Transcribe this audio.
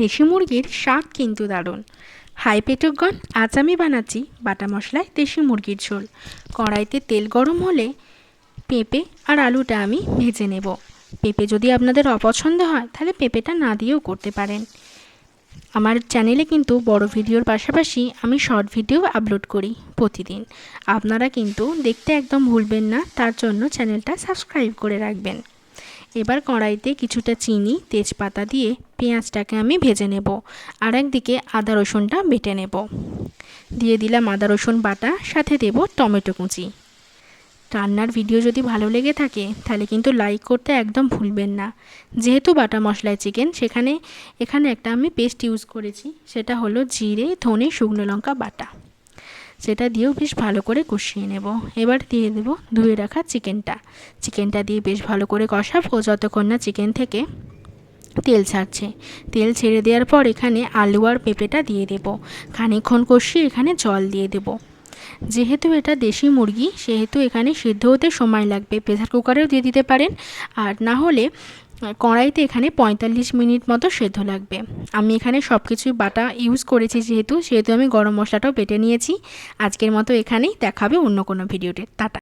দেশি মুরগির স্বাদ কিন্তু দারুণ। হাই পেটকগণ, আজ আমি বানাচ্ছি বাটা মশলায় দেশি মুরগির ঝোল। কড়াইতে তেল গরম হলে পেঁপে আর আলুটা আমি ভেজে নেব। পেঁপে যদি আপনাদের অপছন্দ হয়, তাহলে পেঁপেটা না দিয়েও করতে পারেন। আমার চ্যানেলে কিন্তু বড় ভিডিওর পাশাপাশি আমি শর্ট ভিডিও আপলোড করি প্রতিদিন। আপনারা কিন্তু দেখতে একদম ভুলবেন না, তার জন্য চ্যানেলটা সাবস্ক্রাইব করে রাখবেন। এবার কড়াইতে কিছুটা চিনি, তেজপাতা দিয়ে পেঁয়াজটাকে আমি ভেজে নেব। আর একদিকে আদা রসুনটা বেটে নেব। দিয়ে দিলাম আদা রসুন বাটা, সাথে দেব টমেটো কুচি। রান্নার ভিডিও যদি ভালো লেগে থাকে, তাহলে কিন্তু লাইক করতে একদম ভুলবেন না। যেহেতু বাটা মশলায় চিকেন, সেখানে, এখানে একটা আমি পেস্ট ইউজ করেছি, সেটা হলো জিরে, ধনে, শুকনো লঙ্কা, বাটা। সেটা দিয়েও বেশ ভালো করে কষিয়ে নেব। এবার দিয়ে দেব ধুয়ে রাখা চিকেনটা। চিকেনটা দিয়ে বেশ ভালো করে কষাবো, যতক্ষণ না চিকেন থেকে তেল ছাড়ছে। তেল ছেড়ে দেওয়ার পর এখানে আলু আর পেঁপেটা দিয়ে দেব। খানিকক্ষণ কষিয়ে এখানে জল দিয়ে দেব। যেহেতু এটা দেশি মুরগি, সেহেতু এখানে সিদ্ধ হতে সময় লাগবে। প্রেসার কুকারেও দিয়ে দিতে পারেন। আর না হলে, কড়াইতে এখানে পঁয়তাল্লিশ মিনিট মতো সেদ্ধ লাগবে। আমি এখানে সব কিছুই বাটা ইউজ করেছি যেহেতু, সেহেতু আমি গরম মশলাটাও বেটে নিয়েছি। আজকের মতো এখানেই দেখাবে অন্য কোনো ভিডিওতে টাটা।